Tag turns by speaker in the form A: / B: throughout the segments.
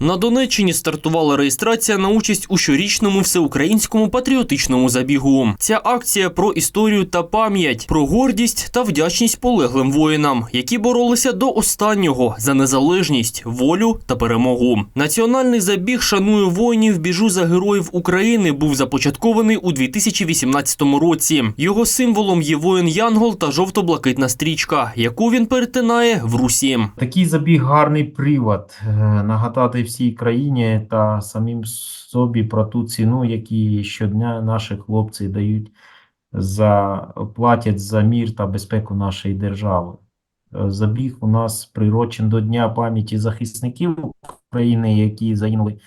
A: На Донеччині стартувала реєстрація на участь у щорічному всеукраїнському патріотичному забігу. Ця акція про історію та пам'ять, про гордість та вдячність полеглим воїнам, які боролися до останнього за незалежність, волю та перемогу. Національний забіг шанує воїнів. Біжу за героїв України був започаткований у 2018 році. Його символом є воїн Янгол та жовто-блакитна стрічка, яку він перетинає в Русі.
B: Такий забіг гарний привод е, нагадати всій країні та самим собі про ту ціну, які щодня наші хлопці дають за платять за мір та безпеку нашої держави. Е, Забіг у нас прирочен до Дня пам'яті захисників України, які загинули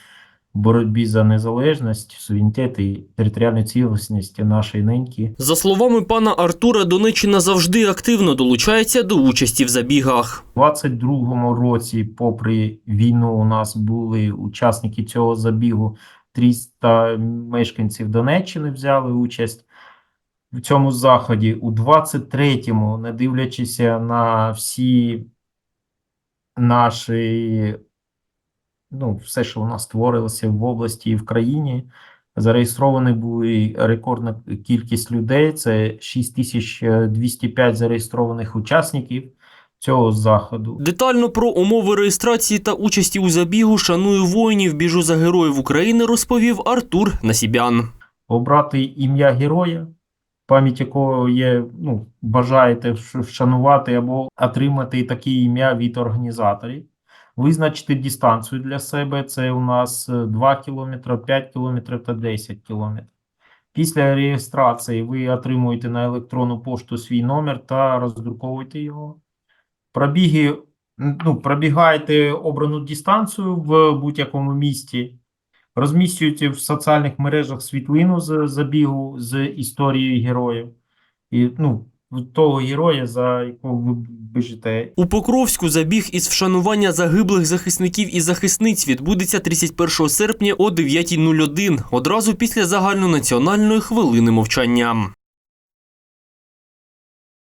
B: боротьбі за незалежність, суверенітет і територіальну цілісність нашої неньки.
A: За словами пана Артура, Донеччина завжди активно долучається до участі в забігах.
B: У 22-му році, попри війну, у нас були учасники цього забігу. 300 мешканців Донеччини взяли участь в цьому заході. У 23-му, не дивлячись на всі наші, ну, все, що у нас створилося в області і в країні, зареєстровані були рекордна кількість людей. Це 6205 зареєстрованих учасників цього заходу.
A: Детально про умови реєстрації та участі у забігу шаную воїнів. Біжу за героїв України, розповів Артур Насібян.
B: Обрати ім'я героя, пам'ять якого є, ну, бажаєте вшанувати або отримати таке ім'я від організаторів. Визначити дистанцію для себе. Це у нас е, 2 км, 5 км та 10 км. Після реєстрації ви отримуєте на електронну пошту свій номер та роздруковуєте його. Пробіги, ну, пробігаєте обрану дистанцію в будь-якому місті. Розміщуєте в соціальних мережах світлину з забігу з історією героїв. І ну, того героя, за якого ви біжите.
A: У Покровську забіг із вшанування загиблих захисників і захисниць відбудеться 31 серпня о 9.01, одразу після загальнонаціональної хвилини мовчання.